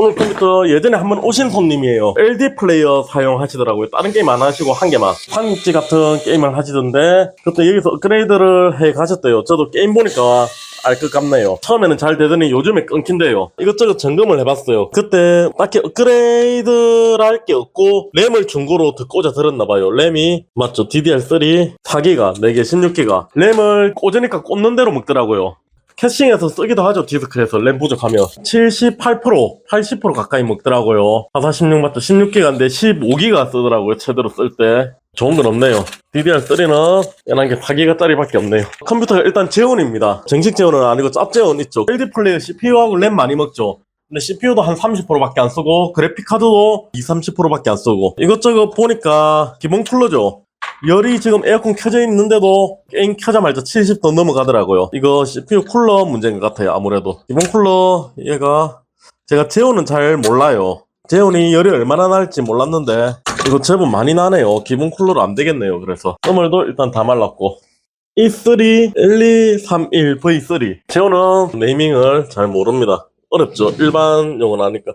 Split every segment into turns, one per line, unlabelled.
오늘 컴퓨터 예전에 한번 오신 손님이에요. LD 플레이어 사용하시더라고요. 다른 게임 안 하시고 한 개만. 삼국지 같은 게임을 하시던데 그때 여기서 업그레이드를 해 가셨대요. 저도 게임 보니까 알것 같네요. 처음에는 잘 되더니 요즘에 끊긴대요. 이것저것 점검을 해봤어요. 그때 딱히 업그레이드를 할 게 없고 램을 중고로 더 꽂아 들었나봐요. 램이 맞죠? DDR3 4기가 4개 16기가 램을 꽂으니까 꽂는 대로 먹더라고요. 캐싱해서 쓰기도 하죠 디스크에서. 램 부족하면. 78% 80% 가까이 먹더라고요. 446 맞죠 16기가인데 15기가 쓰더라고요 최대로 쓸 때. 좋은 건 없네요. DDR3는 연한 게 4기가짜리 밖에 없네요. 컴퓨터가 일단 재원입니다. 정식 재원은 아니고 짭 재원 있죠. LD 플레이어 CPU하고 램 많이 먹죠. 근데 CPU도 한 30%밖에 안 쓰고 그래픽카드도 20, 30%밖에 안 쓰고. 이것저것 보니까 기본 쿨러죠 열이 지금 에어컨 켜져 있는데도 게임 켜자마자 70도 넘어가더라고요. 이거 CPU 쿨러 문제인 것 같아요. 아무래도 기본 쿨러 얘가 제가 제온은 잘 몰라요. 제온이 열이 얼마나 날지 몰랐는데 이거 제법 많이 나네요. 기본 쿨러로 안 되겠네요. 그래서 썸을도 일단 다 말랐고 E3 1231 V3 제온은 네이밍을 잘 모릅니다. 어렵죠. 일반 용어는 아니까.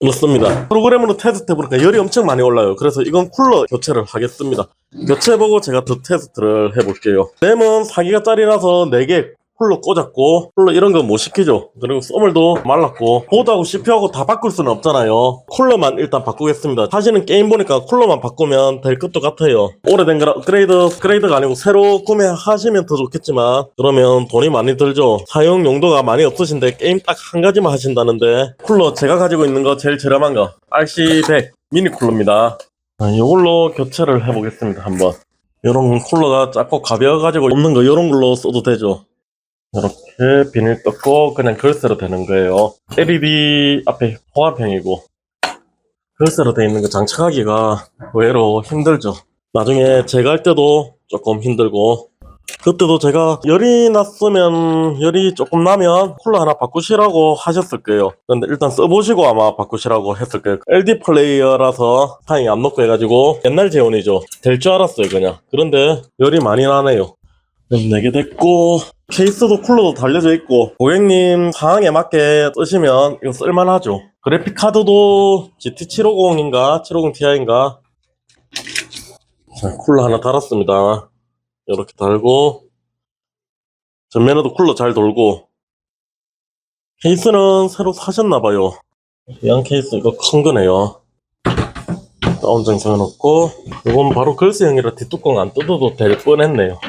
그렇습니다. 프로그램으로 테스트 해보니까 열이 엄청 많이 올라요. 그래서 이건 쿨러 교체를 하겠습니다. 교체해보고 제가 더 테스트를 해볼게요. 램은 4기가짜리라서 4개 쿨러 꽂았고 쿨러 이런 거 못 시키죠. 그리고 썸을도 말랐고 보드하고 CPU하고 다 바꿀 수는 없잖아요. 쿨러만 일단 바꾸겠습니다. 사실은 게임 보니까 쿨러만 바꾸면 될 것도 같아요. 오래된 거라 업그레이드 업그레이드가 아니고 새로 구매하시면 더 좋겠지만 그러면 돈이 많이 들죠. 사용 용도가 많이 없으신데 게임 딱 한 가지만 하신다는데 쿨러 제가 가지고 있는 거 제일 저렴한 거 RC100 미니 쿨러입니다. 아, 이걸로 교체를 해보겠습니다. 한번. 이런 쿨러가 작고 가벼워가지고 없는 거 이런 걸로 써도 되죠. 이렇게 비닐 뜯고 그냥 걸쇠로 되는 거예요. LED 앞에 포화병이고 걸쇠로 되어 있는 거 장착하기가 의외로 힘들죠. 나중에 제가 할 때도 조금 힘들고 그때도 제가 열이 났으면 열이 조금 나면 쿨러 하나 바꾸시라고 하셨을 거예요. 근데 일단 써보시고 아마 바꾸시라고 했을 거예요. LD 플레이어라서 사양이 안 높고 해가지고 옛날 재원이죠. 될 줄 알았어요 그냥. 그런데 열이 많이 나네요. 내게 됐고 케이스도 쿨러도 달려져 있고 고객님 상황에 맞게 쓰시면 이거 쓸만하죠. 그래픽 카드도 GT750인가 750ti인가? 자 쿨러 하나 달았습니다. 이렇게 달고 전면에도 쿨러 잘 돌고 케이스는 새로 사셨나봐요. 양 케이스 이거 큰 거네요. 다운 정상은 없고 이건 바로 글씨형이라 뒷뚜껑 안 뜯어도 될 뻔했네요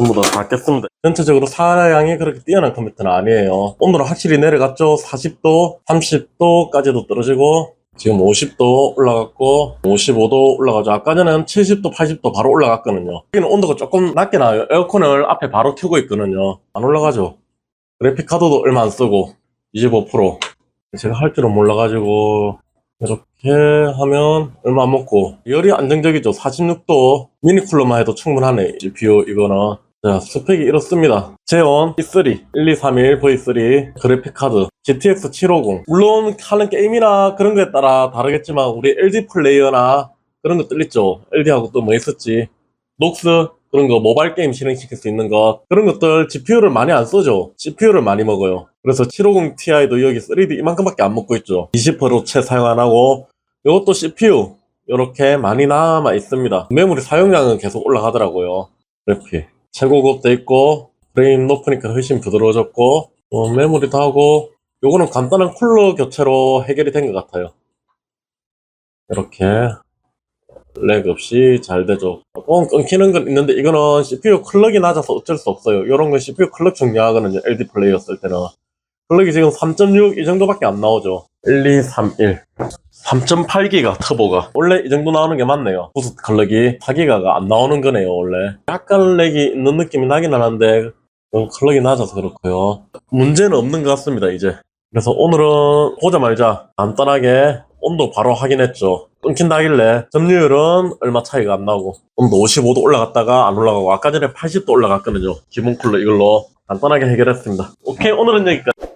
전부 다 닫겠습니다. 전체적으로 사양이 그렇게 뛰어난 컴퓨터는 아니에요. 온도는 확실히 내려갔죠. 40도, 30도까지도 떨어지고 지금 50도 올라갔고 55도 올라가죠. 아까 전에는 70도, 80도 바로 올라갔거든요. 여기는 온도가 조금 낮게 나와요. 에어컨을 앞에 바로 켜고 있거든요. 안 올라가죠. 그래픽 카드도 얼마 안 쓰고 25% 제가 할 줄은 몰라가지고 이렇게 하면 얼마 안 먹고 열이 안정적이죠 46도 미니 쿨러만 해도 충분하네 GPU 이거는 자 스펙이 이렇습니다. 제온 E3 1231 V3 그래픽 카드 GTX 750 물론 하는 게임이나 그런 거에 따라 다르겠지만 우리 LG 플레이어나 그런 것들 있죠. LG하고 또 뭐 있었지? 녹스 그런 거 모바일 게임 실행시킬 수 있는 것. 그런 것들 GPU를 많이 안 쓰죠 CPU를 많이 먹어요. 그래서 750 Ti도 여기 3D 이만큼밖에 안 먹고 있죠. 20%채 사용 안 하고. 이것도 CPU 이렇게 많이 남아 있습니다. 메모리 사용량은 계속 올라가더라고요. 이렇게 최고급 돼 있고 프레임 높으니까 훨씬 부드러워졌고 어, 메모리도 하고 요거는 간단한 쿨러 교체로 해결이 된 것 같아요 이렇게 렉 없이 잘 되죠. 뻥 끊기는 건 있는데 이거는 CPU 클럭이 낮아서 어쩔 수 없어요. 이런 건 CPU 클럭 중요하거든요. LD 플레이어 쓸 때는. 클럭이 지금 3.6 이 정도밖에 안 나오죠. 1, 2, 3, 1. 3.8기가 터보가. 원래 이 정도 나오는 게 맞네요. 부스 클럭이 4기가가 안 나오는 거네요, 원래. 약간 렉이 있는 느낌이 나긴 하는데 어, 클럭이 낮아서 그렇고요. 문제는 없는 것 같습니다, 이제. 그래서 오늘은 보자마자 간단하게 온도 바로 확인했죠. 끊긴다 하길래 점유율은 얼마 차이가 안 나고 온도 55도 올라갔다가 안 올라가고 아까 전에 80도 올라갔거든요. 기본 쿨러 이걸로 간단하게 해결했습니다. 오케이 오늘은 여기까지.